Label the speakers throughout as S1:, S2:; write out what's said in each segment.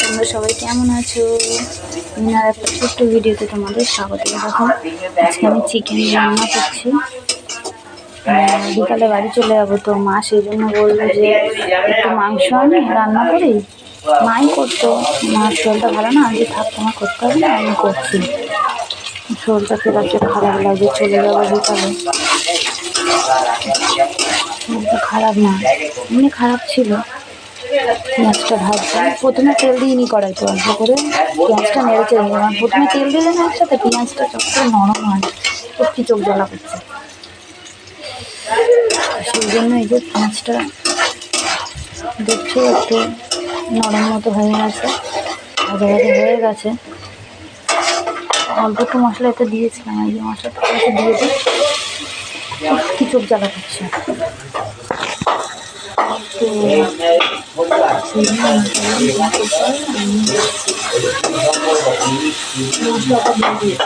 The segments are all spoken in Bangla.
S1: তোমরা সবাই কেমন আছো? মিনার একটা ছোট্ট ভিডিওতে তোমাদের স্বাগত দেখো আজকে আমি চিকেন রান্না করছি। বিকালে বাড়ি চলে যাব তো মা সেই জন্য বলল যে, একটু মাংস আমি রান্না করি। মাই করতো, মার শরীরটা ভালো না আজকে থাক, তোমার করতে হবে না, আমি করছি। শরীরটা একটা খারাপ লাগে চলে যাব বিকালে। খারাপ না, এমনি খারাপ ছিল। পেঁয়াজটা ভাজছি প্রথমে তেল দিয়ে নি কড়াইতে অল্প করে। পেঁয়াজটা নেড়ে চেড়ে নিলাম। প্রথমে তেল দিলে না একসাথে পেঁয়াজটা চট করে নরম হয় সত্যি চোখ জ্বালা করছে। সেই জন্য এই যে পেঁয়াজটা দেখছ একটু নরম মতো হয়ে গেছে, ভাজা ভাজা হয়ে গেছে। অল্প একটু মশলা এতে দিয়েছিলাম, এই যে মশলাটা দিয়ে দিই। কি চোখ জ্বালা করছে। তো সেই জন্য আমি বললাম, যা করতে হবে আমি মশলাটা দিয়ে দিই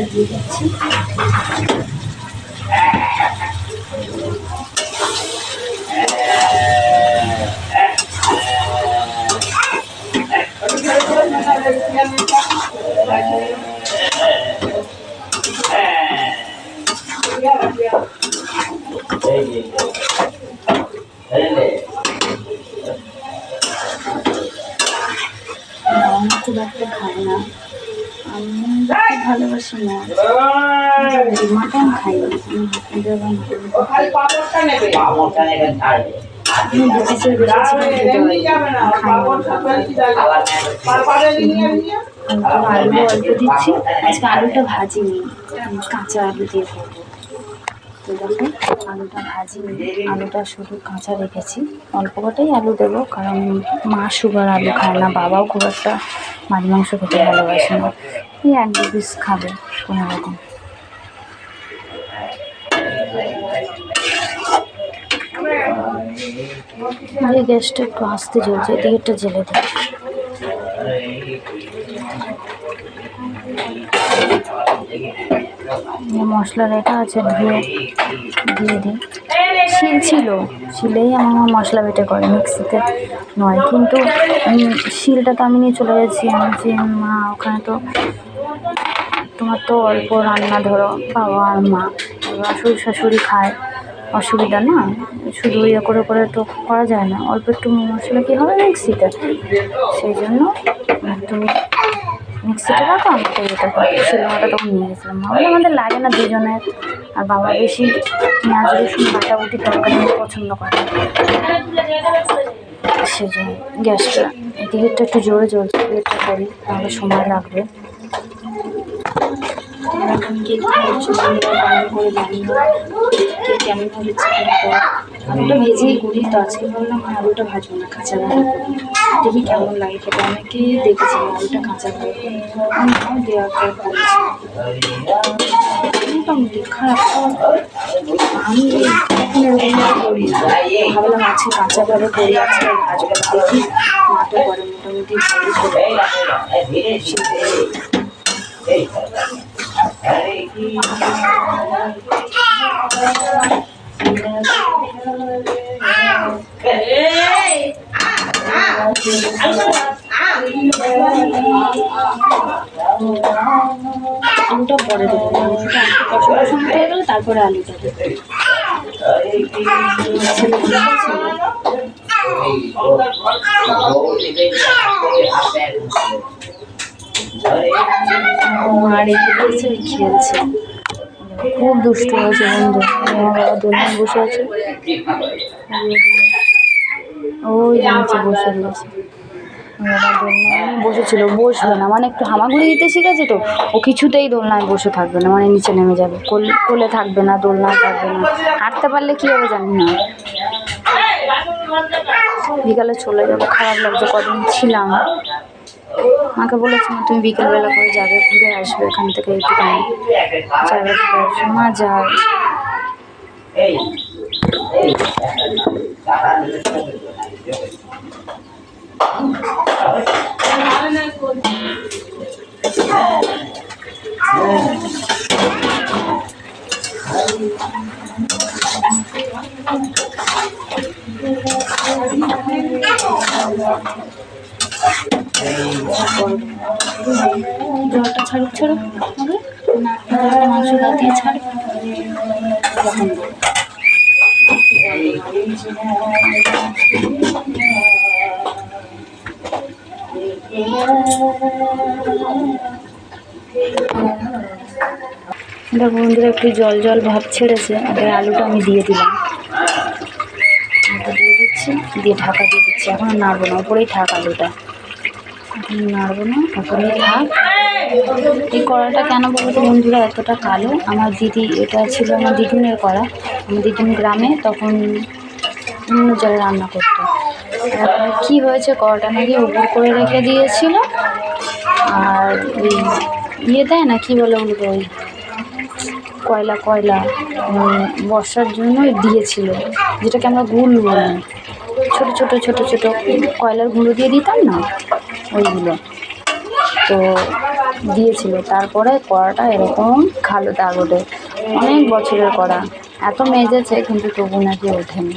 S1: চিকেনটা দিয়ে দিচ্ছি। খুব একটা খাই না। ভালোবাসি না মাটন খাই আলু অল্প দিচ্ছি আজকে আলুটা ভাজিনি আমি কাঁচা আলু দিয়ে করব তো দেখো আলুটা ভাজিনি আলুটা শুধু কাঁচা রেখেছি অল্প কটাই আলু দেবো কারণ মা সুগার আলু খায় না বাবাও খুব একটা মাছ মাংস খেতে ভালোবাসে না এই এক পিস খাবে কোনো রকম এই গ্যাসটা একটু আস্তে জ্বলছে এদিকে একটা জেলে দেয় যে মশলা রেখা আছে ধুয়ে দিয়ে দিই। শিল ছিল, শিলেই আমার মশলা বেটে করে মিক্সিতে নয়, কিন্তু শিলটা তো আমি নিয়ে চলে গেছি। যে মা, ওখানে তো তোমার তো অল্প রান্না ধরো, বাবা আর মা। শ্বশুর শাশুড়ি খায়, অসুবিধা না। শুধু ইয়ে করে করে তো করা যায় না। অল্প একটু মশলা কী হবে মিক্সিতে? সেই জন্য তুমি মিক্সিতে রাখো আমাকে এটা শিলনোড়াটা তখন নিয়ে গেছিলাম। মা বলে আমাদের লাগে না দুজনের। আর বাবা বেশি পেঁয়াজ, রসুন বাটাবুটি তরকারি পছন্দ করে না। সেই জন্য গ্যাসটা এদিকেরটা একটু জোরে জ্বলছে এদিকেরটা করি, তাহলে সময় লাগবে। এখন কে কী করছ তোমরা কমেন্ট করে জানিও কে কেমনভাবে চিকেন আলুটা ভেজেই করি তো আজকে বললাম আর আলুটা ভাজবো না, কাঁচা করি দেখি কেমন লাগে খেতে, অনেকেই দেখেছি আলুটা কাঁচা পর করেছি। মোটামুটি খারাপ আমি এখন এরকম করি ভাবলাম আজকে কাঁচাভাবে করি আজকে ভাজবো দেখি করে মোটামুটি আলুটা পরে দেবো তারপরে আলুটা ওই খেলছে। খুব দুষ্ট হয়েছে বন্ধু। আমার দোলনায় বসে আছে। ওই নিচে বসে দোলনায় বসেছিল, বসবে না। মানে একটু হামাগুড়ি দিতে শিখেছে তো। ও কিছুতেই দোলনায় বসে থাকবে না মানে নিচে নেমে যাবে। কোলে থাকবে না, দোলনায় থাকবে না। হাঁটতে পারলে কী হবে জানি না। বিকালে চলে যাব। খারাপ লাগছে, কদিন ছিলাম। মাকে বলেছিলাম, তুমি বিকেলবেলা করে যাবে, ঘুরে আসবে, এখান থেকে একটুখানি যাবে ঘুরে আসবে মা যায় জলটা ছাড়ুক ছাড়ুক হবে না মাংস দিয়ে ছাড়ুক দেখো বন্ধুরা, একটু জল জল ভাব ছেড়েছে আর আলুটা আমি দিয়ে দিলাম। দিয়ে দিচ্ছি, দিয়ে ঢাকা দিয়ে দিচ্ছি, এখন নাড়বো না ওপরেই থাক আলুটা। নাড়বো না ওপরেই থাক এই কড়াটা কেন বলো তো বন্ধুরা, এতটা কালো। আমার দিদি, এটা ছিল আমার দিদুনের কড়া। আমার দিদুন গ্রামে, তখন অন্য জায়গায় রান্না করতো। কী হয়েছে কড়াটা নাকি উপর করে রেখে দিয়েছিল? আর ওই ইয়ে দেয় না, কী বলে ওগুলো ওই কয়লা কয়লা বর্ষার জন্য দিয়েছিল, যেটাকে আমরা গুল বলি। ছোটো ছোটো ছোটো ছোটো কয়লার গুঁড়ো দিয়ে দিতাম না? ওইগুলো। তো দিয়েছিল। তারপরে কড়াটা এরকম খালো দাগ ওঠে অনেক বছরের কড়া। এত মেজেছে, কিন্তু তবু নাকি ওঠেনি।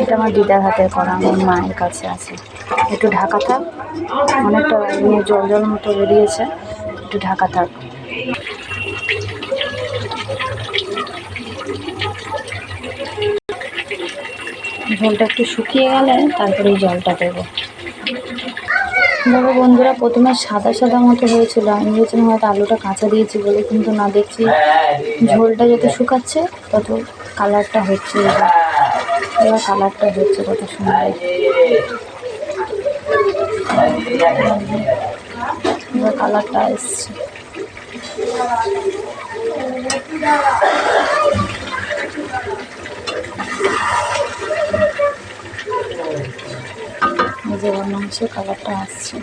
S1: এটা আমার দিদার হাতের করা আমার মায়ের কাছে আছে। একটু ঢাকা থাক। অনেকটা জল জল মতো বেরিয়েছে। একটু ঢাকা থাক। ঝোলটা একটু শুকিয়ে গেলে তারপরে এই জলটা দেবো। দেখো বন্ধুরা, প্রথমে সাদা সাদা মতো হয়েছিল। আমি ভেবেছিলাম হয়তো আলুটা কাঁচা দিয়েছি বলে, কিন্তু না, দেখছি ঝোলটা যত শুকাচ্ছে তত কালারটা হচ্ছে। এবার কালারটা হচ্ছে কত সুন্দর। এবার কালারটা এসছে এই যে অন্য মাংসের কালারটা আসছে।